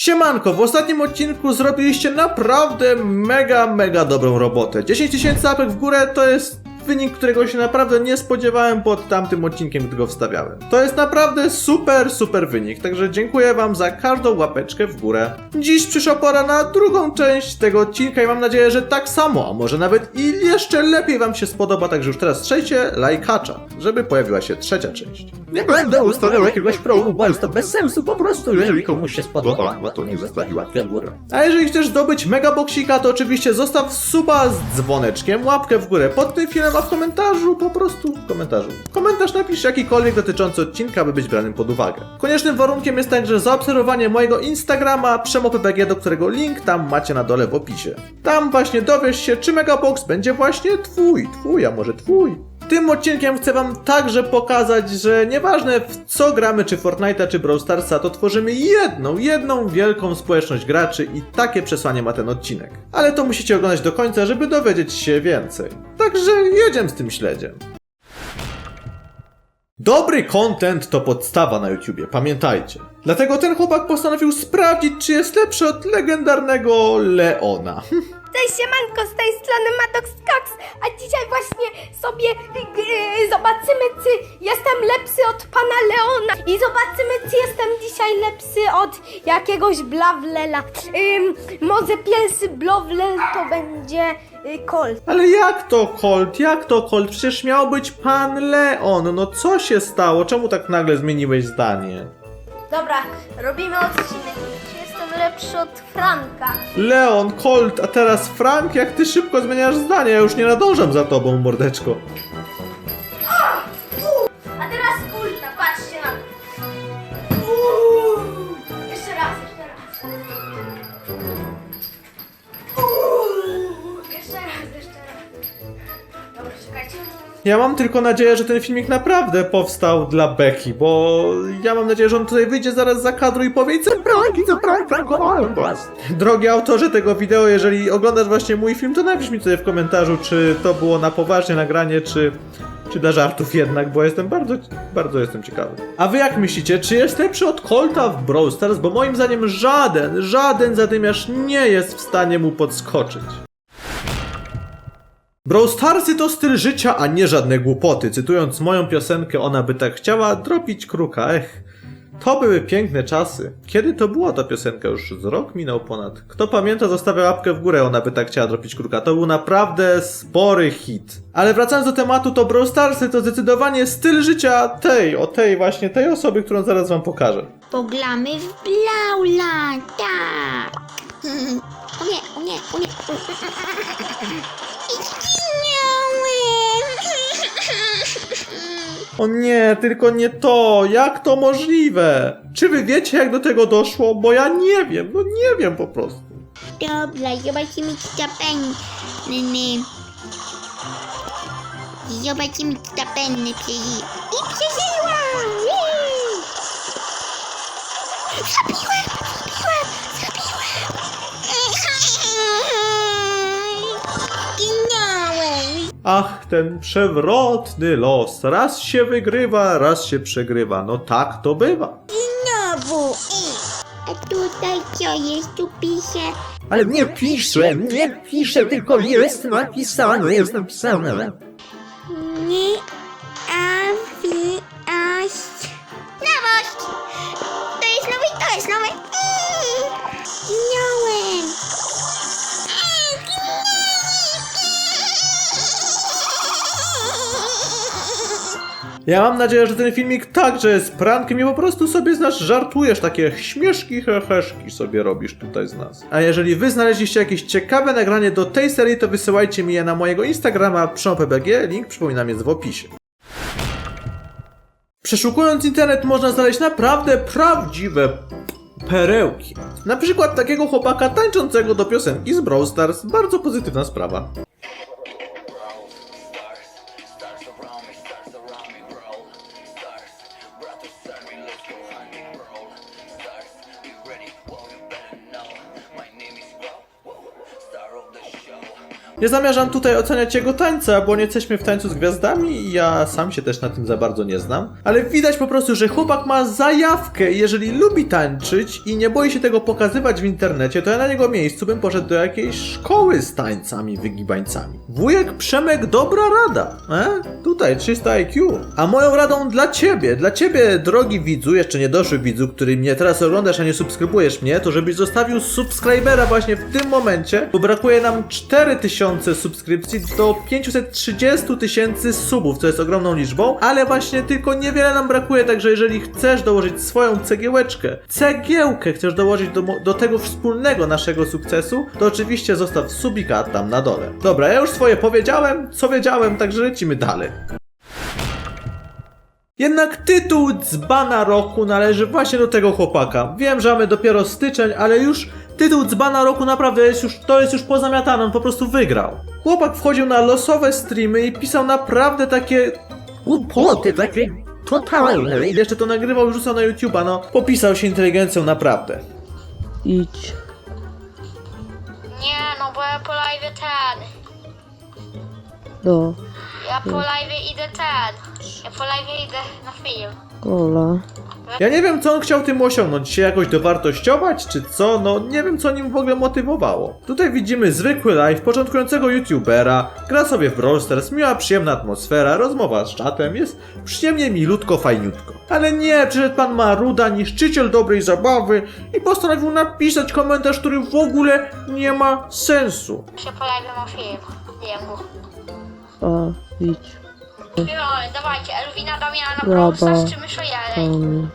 Siemanko, w ostatnim odcinku zrobiliście naprawdę mega, mega dobrą robotę. 10 tysięcy łapek w górę to jest wynik, którego się naprawdę nie spodziewałem pod tamtym odcinkiem, gdy go wstawiałem. To jest naprawdę super, super wynik, także dziękuję wam za każdą łapeczkę w górę. Dziś przyszła pora na drugą część tego odcinka i mam nadzieję, że tak samo, a może nawet i jeszcze lepiej wam się spodoba, także już teraz strzelcie lajkacza, żeby pojawiła się trzecia część. Nie będę ustawiał jakiegoś progu, bo jest to bez sensu po prostu, jeżeli komuś się spodoba, to niech zostawi łapkę w górę. A jeżeli chcesz zdobyć megaboksika, to oczywiście zostaw suba z dzwoneczkiem, łapkę w górę pod tym filmem, a w komentarzu po prostu w komentarzu. Komentarz napisz jakikolwiek dotyczący odcinka, by być branym pod uwagę. Koniecznym warunkiem jest także zaobserwowanie mojego Instagrama przemopbg, do którego link tam macie na dole w opisie. Tam właśnie dowiesz się, czy megabox będzie właśnie twój, twój, a może twój. Tym odcinkiem chcę wam także pokazać, że nieważne w co gramy, czy Fortnite'a, czy Brawl Starsa, to tworzymy jedną, jedną wielką społeczność graczy i takie przesłanie ma ten odcinek. Ale to musicie oglądać do końca, żeby dowiedzieć się więcej. Także jedziemy z tym śledziem. Dobry content to podstawa na YouTubie, pamiętajcie. Dlatego ten chłopak postanowił sprawdzić, czy jest lepszy od legendarnego Leona. Cześć siemanko, z tej strony Maddox Cox, a dzisiaj właśnie sobie yy, zobaczymy, czy jestem lepszy od pana Leona i zobaczymy, czy jestem dzisiaj lepszy od jakiegoś Blawlela. Ym, może pierwszy Blawlel to będzie yy, Colt. Ale jak to Colt? Jak to Colt? Przecież miał być pan Leon. No co się stało? Czemu tak nagle zmieniłeś zdanie? Dobra, robimy odcinek, lepszy od Franka. Leon, Colt, a teraz Frank, jak ty szybko zmieniasz zdanie? Ja już nie nadążam za tobą, mordeczko. Ja mam tylko nadzieję, że ten filmik naprawdę powstał dla Becky, bo ja mam nadzieję, że on tutaj wyjdzie zaraz za kadru i powie co prank, prankowałem was. Drogi autorze tego wideo, jeżeli oglądasz właśnie mój film, to napisz mi tutaj w komentarzu, czy to było na poważnie nagranie, czy, czy dla żartów jednak, bo jestem bardzo, bardzo jestem ciekawy. A wy jak myślicie, czy jest lepszy od Colta w Brawl Stars? Bo moim zdaniem żaden, żaden zadymiarz nie jest w stanie mu podskoczyć. Brawl Starsy to styl życia, a nie żadne głupoty. Cytując moją piosenkę, ona by tak chciała dropić kruka. Ech, to były piękne czasy. Kiedy to była ta piosenka? Już z rok minął ponad. Kto pamięta, zostawia łapkę w górę, ona by tak chciała dropić kruka. To był naprawdę spory hit. Ale wracając do tematu, to Brawl Starsy to zdecydowanie styl życia tej, o tej właśnie, tej osoby, którą zaraz wam pokażę. Pogramy w Blaula, tak. O nie, o nie, o nie. O nie, tylko nie to! Jak to możliwe? Czy wy wiecie, jak do tego doszło? Bo ja nie wiem, no nie wiem po prostu. Dobra, zobaczymy czy to penny. Zobaczymy czy to penny przeżyje. I przeżyłam! Jej! Ach, ten przewrotny los. Raz się wygrywa, raz się przegrywa. No tak to bywa. Znowu. A tutaj co jest? Tu pisze. Ale nie piszę, nie piszę, tylko jest napisane, jest napisane. Nie awiaś. Nowość! To jest nowe i to jest nowe. Eee, Zginąłem. Ja mam nadzieję, że ten filmik także jest prankiem i po prostu sobie z nas żartujesz, takie śmieszki, heheszki sobie robisz tutaj z nas. A jeżeli wy znaleźliście jakieś ciekawe nagranie do tej serii, to wysyłajcie mi je na mojego Instagrama przemopbg, link przypominam jest w opisie. Przeszukując internet można znaleźć naprawdę prawdziwe perełki. Na przykład takiego chłopaka tańczącego do piosenki z Brawl Stars. Bardzo pozytywna sprawa. Nie zamierzam tutaj oceniać jego tańca, bo nie jesteśmy w tańcu z gwiazdami i ja sam się też na tym za bardzo nie znam. Ale widać po prostu, że chłopak ma zajawkę i jeżeli lubi tańczyć i nie boi się tego pokazywać w internecie, to ja na jego miejscu bym poszedł do jakiejś szkoły z tańcami wygibańcami. Wujek Przemek, dobra rada, e? Tutaj 300 IQ. A moją radą dla ciebie, dla ciebie, drogi widzu, jeszcze nie doszły widzu, który mnie teraz oglądasz, a nie subskrybujesz mnie, to żebyś zostawił subskrybera właśnie w tym momencie, bo brakuje nam 4000 subskrypcji do 530 tysięcy subów, co jest ogromną liczbą, ale właśnie tylko niewiele nam brakuje, także jeżeli chcesz dołożyć swoją cegiełeczkę, cegiełkę chcesz dołożyć do, do tego wspólnego naszego sukcesu, to oczywiście zostaw subika tam na dole. Dobra, ja już swoje powiedziałem, co wiedziałem, także lecimy dalej. Jednak tytuł dzbana roku należy właśnie do tego chłopaka. Wiem, że mamy dopiero styczeń, ale już tytuł dzbana roku naprawdę jest już, to jest już pozamiatane, on po prostu wygrał. Chłopak wchodził na losowe streamy i pisał naprawdę takie... Głupoty takie totalne. I jeszcze to nagrywał i rzucał na YouTube'a, no popisał się inteligencją naprawdę. Idź. Nie, no bo ja po live ten. Do Ja po live idę ten. Ja po live idę na film. Kola. Ja nie wiem, co on chciał tym osiągnąć, się jakoś dowartościować, czy co, no nie wiem, co nim w ogóle motywowało. Tutaj widzimy zwykły live początkującego youtubera, gra sobie w Brawl Stars, miła, przyjemna atmosfera, rozmowa z czatem, jest przyjemnie, milutko, fajniutko. Ale nie, przyszedł pan Maruda, niszczyciel dobrej zabawy i postanowił napisać komentarz, który w ogóle nie ma sensu. Się po live ma film. Jemu. A, idź. Śpiewamy, dawajcie, Elwina, Damiana, czy.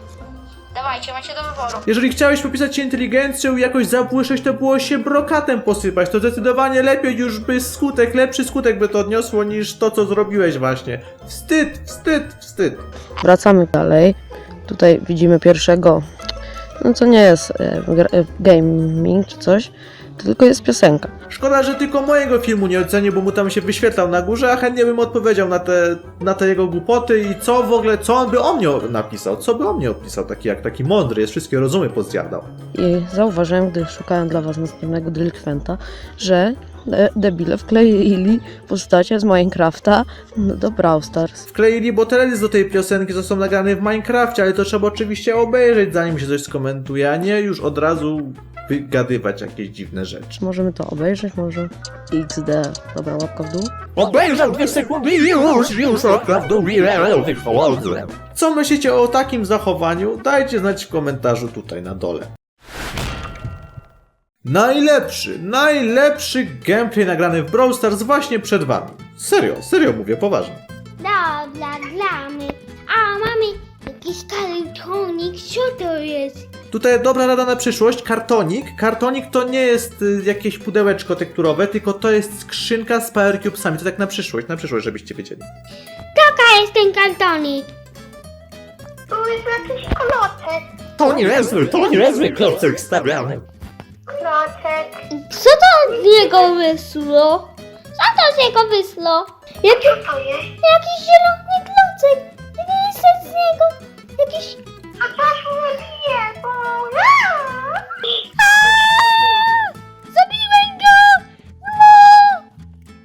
Dawajcie, macie do wyboru. Jeżeli chciałeś popisać się inteligencją i jakoś zabłyszeć, to było się brokatem posypać. To zdecydowanie lepiej już by skutek, lepszy skutek by to odniosło niż to, co zrobiłeś właśnie. Wstyd, wstyd, wstyd. Wracamy dalej. Tutaj widzimy pierwszego. No co nie jest e, e, gaming czy coś, to tylko jest piosenka. Szkoda, że tylko mojego filmu nie ocenił, bo mu tam się wyświetlał na górze, a chętnie bym odpowiedział na te, na te jego głupoty i co w ogóle, co on by o mnie napisał, co by o mnie opisał, taki jak taki mądry, jest wszystkie rozumy pozjadał. I zauważyłem, gdy szukałem dla was następnego delikwenta, że de- debile wkleili postacie z Minecrafta do Brawl Stars. Wkleili, bo teledysk do tej piosenki został nagrany w Minecrafcie, ale to trzeba oczywiście obejrzeć, zanim się coś skomentuje, a nie już od razu wygadywać jakieś dziwne rzeczy. Czy możemy to obejrzeć? Może XD. Dobra, łapka w dół. Obejrzał dwie sekundy i już, już okradł do wychodzę. Co myślicie o takim zachowaniu? Dajcie znać w komentarzu tutaj na dole. Najlepszy, najlepszy gameplay nagrany w Brawl Stars właśnie przed wami. Serio, serio mówię, poważnie. Dobra, gramy. A, mamy jakiś kartonik, co to jest? Tutaj dobra rada na przyszłość, kartonik. Kartonik to nie jest y, jakieś pudełeczko tekturowe, tylko to jest skrzynka z Power Cubesami. To tak na przyszłość, na przyszłość, żebyście wiedzieli. Jaka jest ten kartonik? Tu jest jakiś klocek. To nie niezły, to nie niezły klocek stawiany. Klocek. Co to z niego wysło? Co to z niego wysło? Jaki, Co to jest? jakiś zielony klocek. Jaki jest z niego? Jakiś... A coś mnie bije, bo... Zabiłem go! No!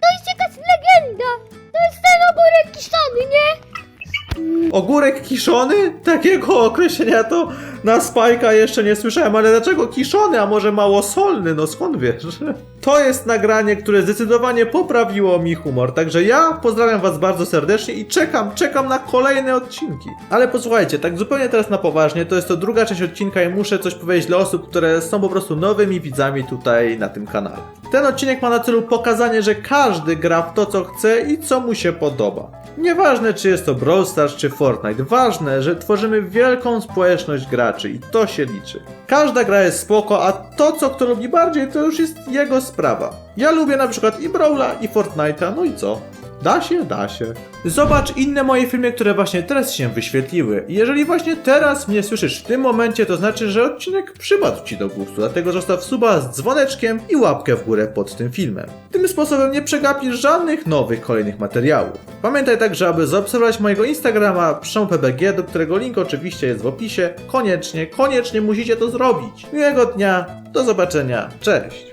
To jest jakaś legenda. To jest ten ogórek kiszony, nie? Ogórek kiszony? Takiego określenia to na Spajka jeszcze nie słyszałem, ale dlaczego kiszony, a może mało solny? No skąd wiesz? To jest nagranie, które zdecydowanie poprawiło mi humor, także ja pozdrawiam was bardzo serdecznie i czekam, czekam na kolejne odcinki. Ale posłuchajcie, tak zupełnie teraz na poważnie, to jest to druga część odcinka i muszę coś powiedzieć dla osób, które są po prostu nowymi widzami tutaj na tym kanale. Ten odcinek ma na celu pokazanie, że każdy gra w to, co chce i co mu się podoba. Nieważne, czy jest to Brawl Stars czy Fortnite, ważne, że tworzymy wielką społeczność graczy i to się liczy. Każda gra jest spoko, a to, co kto lubi bardziej, to już jest jego sprawa. Ja lubię na przykład i Brawla, i Fortnite'a, no i co? Da się, da się. Zobacz inne moje filmy, które właśnie teraz się wyświetliły. Jeżeli właśnie teraz mnie słyszysz w tym momencie, to znaczy, że odcinek przypadł Ci do gustu, dlatego zostaw suba z dzwoneczkiem i łapkę w górę pod tym filmem. Tym sposobem nie przegapisz żadnych nowych kolejnych materiałów. Pamiętaj także, aby zaobserwować mojego Instagrama PrząPBG, do którego link oczywiście jest w opisie. Koniecznie, koniecznie musicie to zrobić. Miłego dnia, do zobaczenia, cześć!